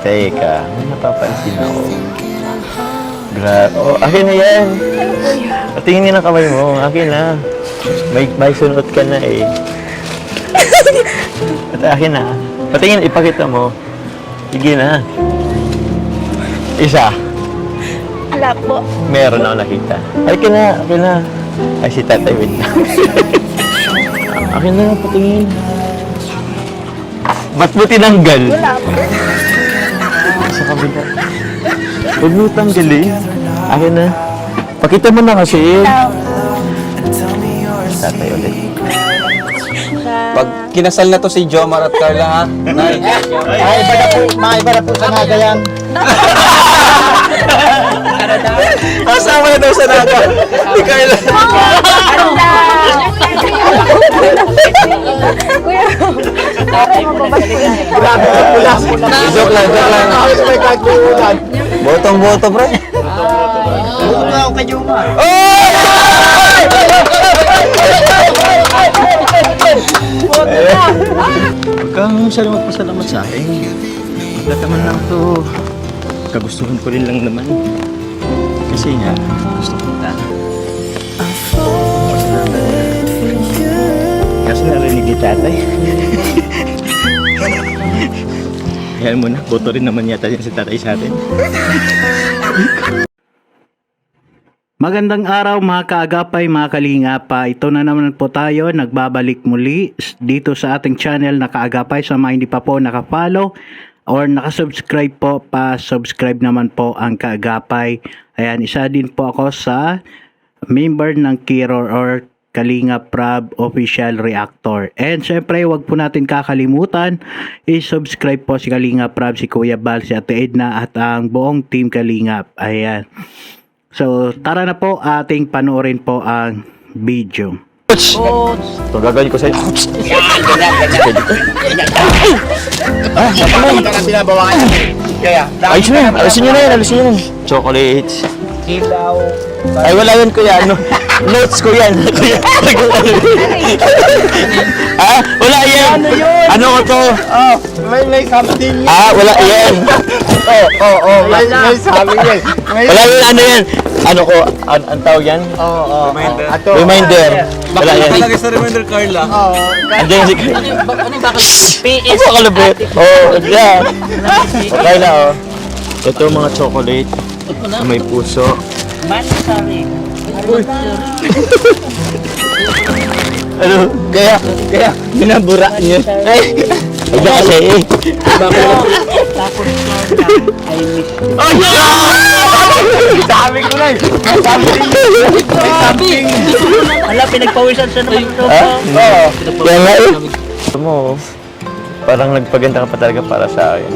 Teka, may napapansin ako. Gra oh, akin na yan. Patingin niya ng kamay mo. Akin na. May, may sunod ka na eh. At akin na. Patingin, ipakita mo. Sige na. Isa. Wala po. Meron ako nakita. Ay, akin na. Akin na. Ay, si tatay, wait lang. akin na, patingin. Ba't mo tinanggal? Wala po. Sa kabila. Huwag mo tanggalin. Akin na. Pakita mo na kasi. Tatay ulit. Pag kinasal na to si Jomar at Carla ha, Nay, Ay, iba na po, maiba na po sa naga yan. Kasama na daw sa naga. Di Carla. Kuya. Grabe sa pula. Joke lang, joke lang. Ay, may kaguluhan. Botong-boto, pre. Buto na ako kay Juma. Huwag kang masyadong magpasalamat sa akin. Magdataman lang to. Kagustuhan ko rin lang naman. Kasi nga, gusto kita. Ni tatay. Ayan mo na, boto rin naman yata yan si tatay sa atin. Magandang araw mga kaagapay, mga kalingapa. Ito na naman po tayo, nagbabalik muli dito sa ating channel na kaagapay. Sa mga hindi pa po nakapollow or nakasubscribe po, pa-subscribe naman po ang kaagapay. Ayan, isa din po ako sa member ng Kiro or Kalinga Prab Official Reactor. And syempre, wag po natin kakalimutan, i-subscribe po si Kalinga Prab, si Kuya Bal, si Ate Edna at ang buong team Kalingap. Ayan. So, tara na po ating panoorin po ang video. Ito gagawin ko sa'yo. Hindi ka na binabawakan. Kaya, Ayos na yan, alisin nyo na yan, alisin nyo na yan. Chocolates. Ilaw. Ay, wala yan, kuya. Ano? Notes ko yan. Ah, wala yan. Ano yun? Ano ko to? Oh, may may something. Ah, wala yan. Oh, oh, oh, may may sabi yan. May Wala yan, ano yan? Ano ko, an ang tawag yan? Oh, oh, Reminder. Ato. Reminder. Wala yan. nakalagay sa reminder Carla. Oh, Andiyan si Ano yung bakal? PS. Ano kalabit? Oh, yeah. Na, oh. Ito mga chocolate na may puso. Ano? Kaya, kaya, binabura niyo. Ay, ay, kasi eh. Ay, sabi ko na eh. Sabi Ala, pinagpawisan siya naman ito. Oo. Kaya nga eh. Alam mo, parang nagpaganda ka pa talaga para sa akin.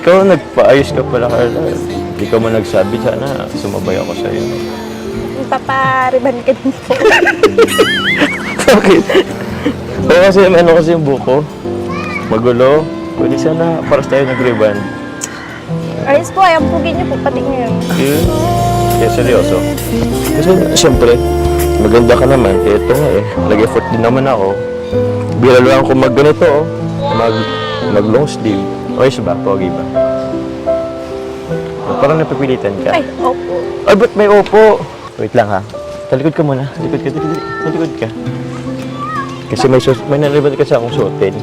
Ikaw nagpaayos ka pala, Carla. Ka man nagsabi, sana sumabay ako sa'yo. Papariban ka din po. Bakit? Oo kasi, ano kasi yung buko. Magulo. Pwede sana para tayo nag-ribbon. Ayos po, ayaw pugin niyo po, pati ngayon. Yun. Kaya seryoso. Kasi siyempre, maganda ka naman. Eh, ito nga eh. Nag-effort din naman ako. Bira lang ako mag ganito oh. Mag, mag long sleeve. Ayos ba? Pogi ba? Parang napipilitan ka. Ay, opo. Ay, ba't may opo? Wait lang ha. Talikod ka muna. Talikod ka, talikod, talikod ka. Kasi may, sus may nalibad kasi akong suotin.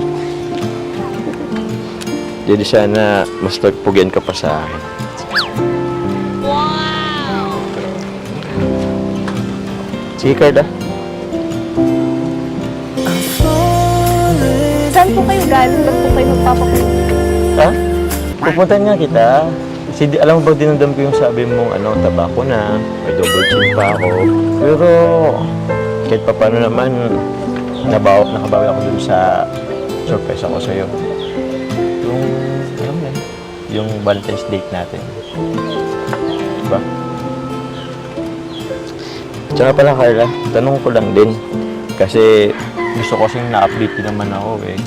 Jadi sana mas nagpugyan ka pa sa akin. Sige, Carla. Saan po kayo galing? Ba't po kayo magpapakulo? Ha? Pupuntahan nga kita. Kasi alam mo ba dinadam ko yung sabi mong ano, tabako na, may double chin pa ako. Pero kahit pa paano naman, nabaw, nakabawi ako dun sa surprise ako sa'yo. Yung, alam mo yung Valentine's date natin. Diba? Tsaka pala Carla, tanong ko lang din. Kasi gusto ko kasing na-update din naman ako eh.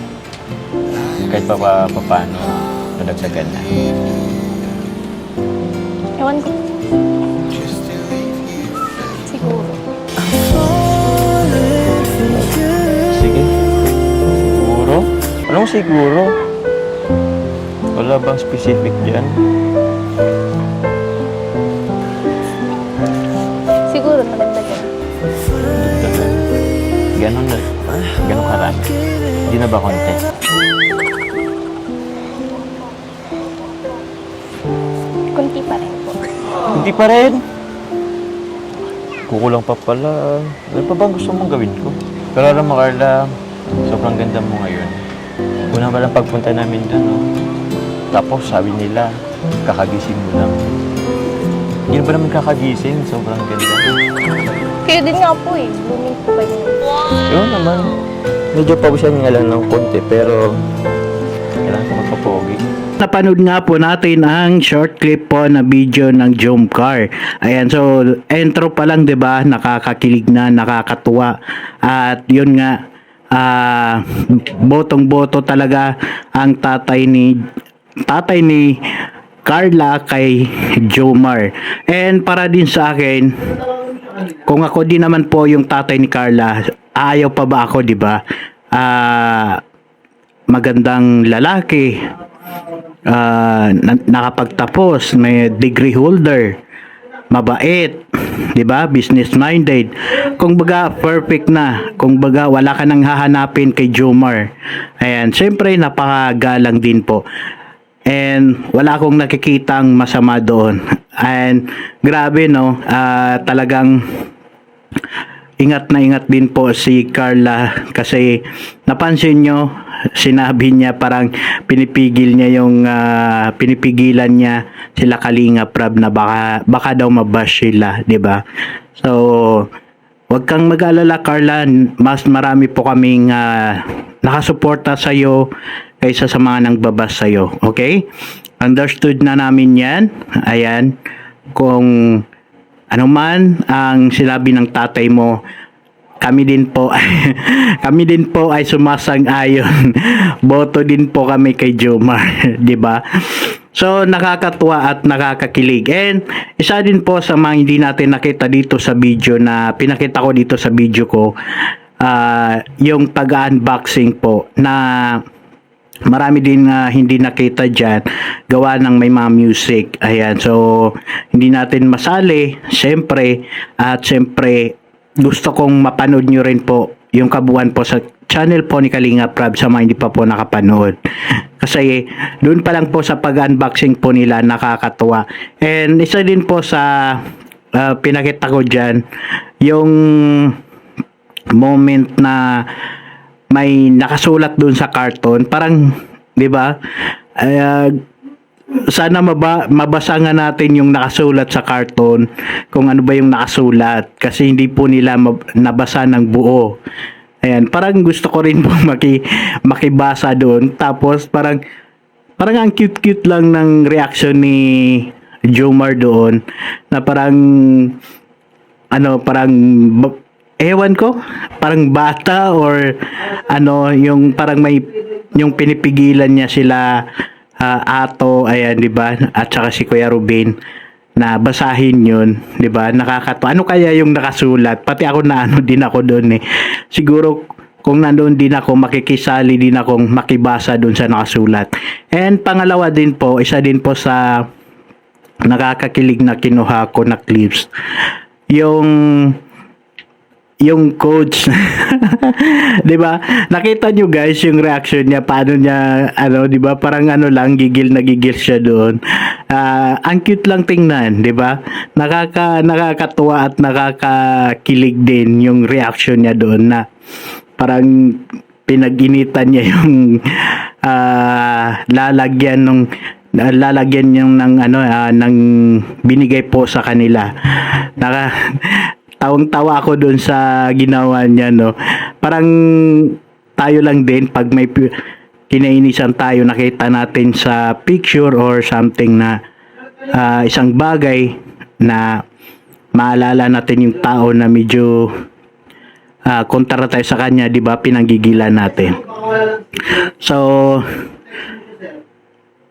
Kahit pa pa, pa paano, nadagdagan na. Ewan ko. Siguro. Sige. Siguro? Anong siguro? Wala bang specific dyan? Siguro maganda ka. Ganon na. Ganon karami. Hindi na ba konti? Hindi pa rin. Kukulang pa pala. Ano pa bang gusto mong gawin ko? Pero alam mo, Carla, sobrang ganda mo ngayon. Una pa lang pagpunta namin doon, no? Tapos sabi nila, kakagising mo lang. Yun ba naman kakagising? Sobrang ganda. Kayo din nga po eh. Blooming po kayo. Yun naman. Medyo pawisan nga lang ng konti, pero kailangan ko magpapogi. Napanood nga po natin ang short clip po na video ng Jomcar. Ayan, so intro pa lang 'di ba? Nakakakilig na, nakakatuwa. At 'yun nga ah botong-boto talaga ang tatay ni tatay ni Carla kay Jomar. And para din sa akin, kung ako din naman po yung tatay ni Carla, ayaw pa ba ako, 'di ba? Ah magandang lalaki, na- nakapagtapos, may degree holder, mabait, 'di ba? Business minded. Kung baga perfect na, kung baga wala ka nang hahanapin kay Jomar. Ayan, syempre napakagalang din po. And wala akong nakikitang masama doon. And grabe no, ah, talagang ingat na ingat din po si Carla kasi napansin nyo sinabi niya parang pinipigil niya yung ah, pinipigilan niya sila Kalinga Prab na baka baka daw mabash sila, 'di ba? So Huwag kang mag-alala Carla, mas marami po kaming ah, nakasuporta sa iyo kaysa sa mga nang babas sa iyo, okay? Understood na namin 'yan. Ayan. Kung ano man ang sinabi ng tatay mo, kami din po kami din po ay sumasang-ayon. Boto din po kami kay Jomar, 'di ba? So nakakatuwa at nakakakilig. And isa din po sa mga hindi natin nakita dito sa video na pinakita ko dito sa video ko ah, yung pag-unboxing po na marami din na hindi nakita dyan gawa ng may mga music ayan so hindi natin masali syempre at syempre gusto kong mapanood nyo rin po yung kabuuan po sa channel po ni Kalinga Prab sa mga hindi pa po nakapanood. Kasi doon pa lang po sa pag-unboxing po nila nakakatuwa. And isa din po sa ah, pinakita ko dyan yung moment na may nakasulat doon sa carton parang 'di ba? Ah, sana maba, mabasa nga natin yung nakasulat sa carton kung ano ba yung nakasulat kasi hindi po nila nabasa ng buo. Ayan parang gusto ko rin po maki, makibasa doon. Tapos parang parang ang cute cute lang ng reaction ni Jomar doon na parang ano parang ewan ko parang bata or ano yung parang may yung pinipigilan niya sila ah, Ato ayan di ba at saka si Kuya Ruben na basahin yun, 'di ba? Nakakatawa. Ano kaya yung nakasulat? Pati ako na ano din ako doon eh. Siguro kung nandoon din ako, makikisali din akong makibasa doon sa nakasulat. And pangalawa din po, isa din po sa nakakakilig na kinuha ko na clips. Yung yung coach. 'di ba? Nakita nyo guys yung reaction niya paano niya ano 'di ba? Parang ano lang gigil na gigil siya doon. Ah, ang cute lang tingnan 'di ba? Nakaka nakakatuwa at nakakakilig din yung reaction niya doon na parang pinaginitan niya yung ah, lalagyan ng lalagyan yung ng ano ah, ng binigay po sa kanila. Naka tawang-tawa ako doon sa ginawa niya no parang tayo lang din pag may kinainisan tayo nakita natin sa picture or something na ah, isang bagay na maalala natin yung tao na medyo ah, kontra tayo sa kanya, 'di ba? Pinanggigilan natin. So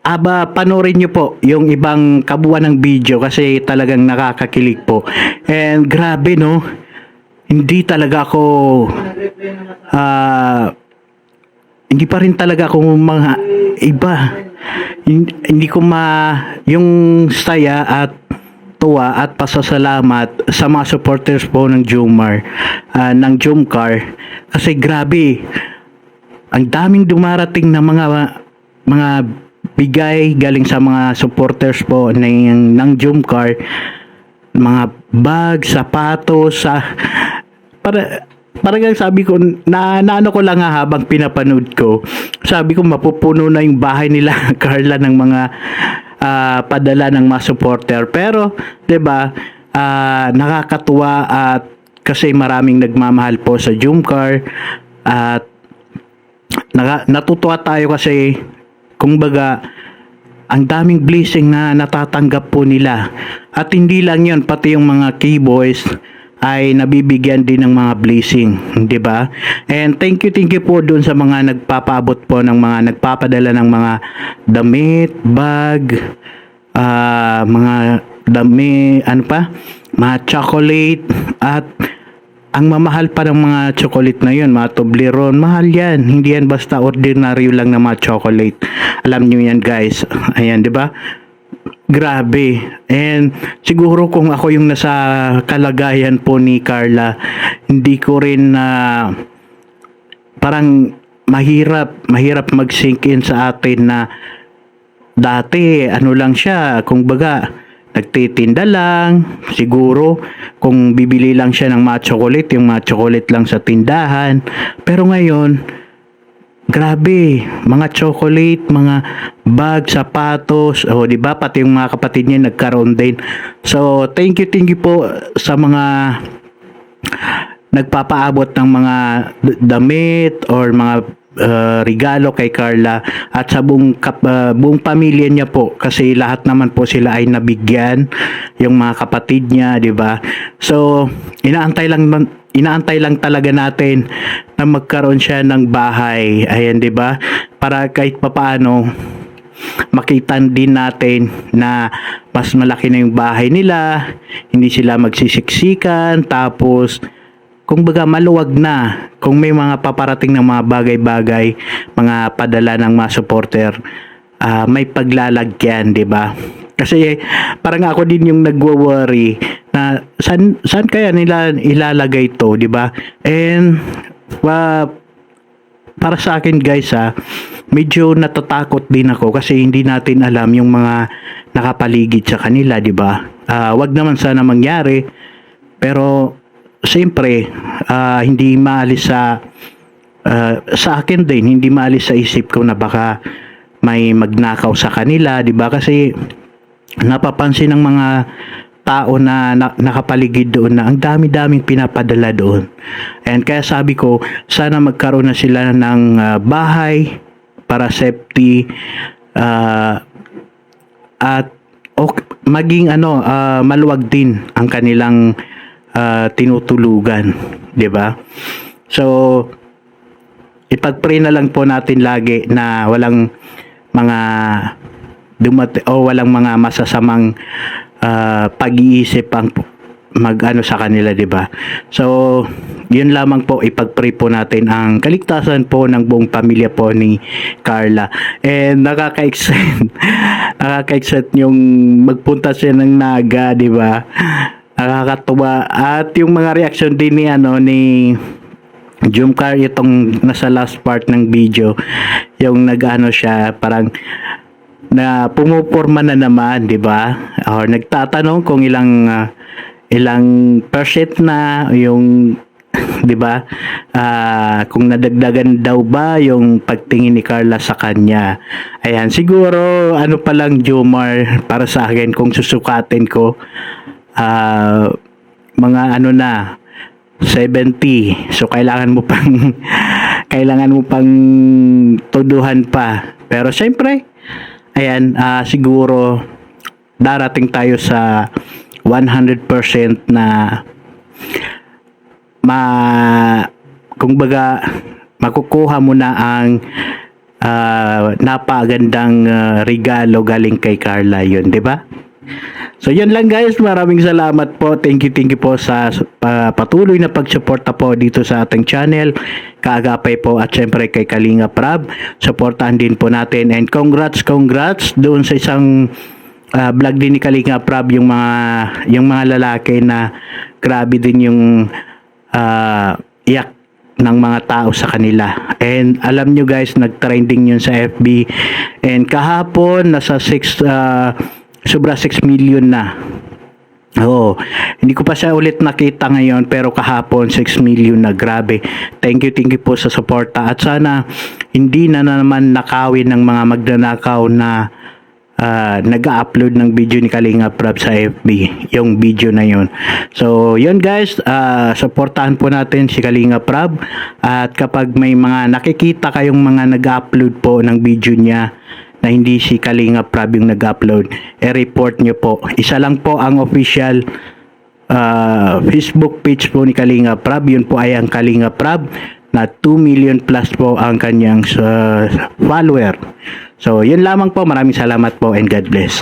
Aba, panoorin nyo po yung ibang kabuuan ng video kasi talagang nakakakilig po. And grabe no, hindi talaga ako ah hindi pa rin talaga ako mga iba. hin- hindi ko ma yung saya at tuwa at pasasalamat sa mga supporters po ng Jumar ah, ng Jumcar kasi grabe ang daming dumarating na mga mga bigay galing sa mga supporters po ng ng Jumcar mga bag, sapatos, sa para parang sabi ko na naano ko lang nga habang pinapanood ko sabi ko mapupuno na yung bahay nila Carla ng mga ah, padala ng mga supporter. Pero 'di ba ah, nakakatuwa at kasi maraming nagmamahal po sa Jumcar at naka, natutuwa tayo kasi kumbaga ang daming blessing na natatanggap po nila. At hindi lang yon pati yung mga keyboys ay nabibigyan din ng mga blessing, 'di ba? And thank you thank you po doon sa mga nagpapaabot po ng mga nagpapadala ng mga damit, bag, ah, mga dami, ano pa? Mga chocolate at ang mamahal pa ng mga chocolate na yun, mga Toblerone, mahal yan. Hindi yan basta ordinaryo lang na mga chocolate. Alam nyo yan guys. Ayan, di ba? Grabe. And siguro kung ako yung nasa kalagayan po ni Carla, hindi ko rin na parang mahirap, mahirap mag-sink in sa atin na dati ano lang siya, kung baga nagtitinda lang, siguro kung bibili lang siya ng mga chocolate, yung mga chocolate lang sa tindahan. Pero ngayon, grabe, mga chocolate, mga bag, sapatos, o di ba pati yung mga kapatid niya nagkaroon din. So, thank you, thank you po sa mga nagpapaabot ng mga damit or mga uh, regalo kay Carla at sa buong, kap- uh, buong pamilya niya po kasi lahat naman po sila ay nabigyan yung mga kapatid niya, di ba? So, inaantay lang inaantay lang talaga natin na magkaroon siya ng bahay. Ayan, di ba? Para kahit papaano makita din natin na mas malaki na yung bahay nila, hindi sila magsisiksikan, tapos kung baga maluwag na kung may mga paparating ng mga bagay-bagay, mga padala ng mga supporter, ah, may paglalagyan, 'di ba? Kasi parang ako din yung nagwo-worry na san san kaya nila ilalagay to, 'di ba? And wa para sa akin guys ha, medyo natatakot din ako kasi hindi natin alam yung mga nakapaligid sa kanila, 'di ba? Ah, wag naman sana mangyari pero siyempre ah, hindi maalis sa ah, sa akin din hindi maalis sa isip ko na baka may magnakaw sa kanila, 'di ba? Kasi napapansin ng mga tao na, na nakapaligid doon na ang dami-daming pinapadala doon. And kaya sabi ko, sana magkaroon na sila ng ah, bahay para safety ah, at ok, maging ano ah, maluwag din ang kanilang ah, tinutulugan, 'di ba? So ipag-pray na lang po natin lagi na walang mga dumati o walang mga masasamang ah, pag-iisip ang mag-ano sa kanila, 'di ba? So, 'yun lamang po ipag-pray po natin ang kaligtasan po ng buong pamilya po ni Carla. And nakaka-excite. nakaka-excite yung magpunta siya ng Naga, 'di ba? Nakakatuwa at yung mga reaction din ni ano ni Jumcar itong nasa last part ng video yung nag-ano siya parang na pumuporma na naman, 'di ba? Or nagtatanong kung ilang ah, ilang percent na yung 'di ba? Ah, kung nadagdagan daw ba yung pagtingin ni Carla sa kanya. Ayan, siguro ano pa lang Jomar para sa akin kung susukatin ko ah mga ano na 70. So kailangan mo pang kailangan mo pang tuduhan pa. Pero syempre, ayan, ah, siguro darating tayo sa 100% na ma kung baga makukuha mo na ang ah, napagandang ah, regalo galing kay Carla yun, di ba? So yun lang guys, maraming salamat po. Thank you, thank you po sa uh, patuloy na pagsuporta po dito sa ating channel. Kaagapay po at syempre kay Kalinga Prab. Suportahan din po natin and congrats, congrats doon sa isang uh, vlog din ni Kalinga Prab yung mga yung mga lalaki na grabe din yung uh, iyak ng mga tao sa kanila. And alam nyo guys, nag-trending yun sa FB. And kahapon, nasa 6, uh, sobra 6 million na. Oo. Hindi ko pa siya ulit nakita ngayon pero kahapon 6 million na grabe. Thank you, thank you po sa suporta at sana hindi na naman nakawin ng mga magnanakaw na ah, nag-upload ng video ni Kalinga Prab sa FB, yung video na yun. So, yun guys, ah, supportahan po natin si Kalinga Prab at kapag may mga nakikita kayong mga nag-upload po ng video niya na hindi si Kalinga Prab yung nag-upload, e-report nyo po. Isa lang po ang official ah, Facebook page po ni Kalinga Prab. Yun po ay ang Kalinga Prab na 2 million plus po ang kanyang ah, follower. So, yun lamang po. Maraming salamat po and God bless.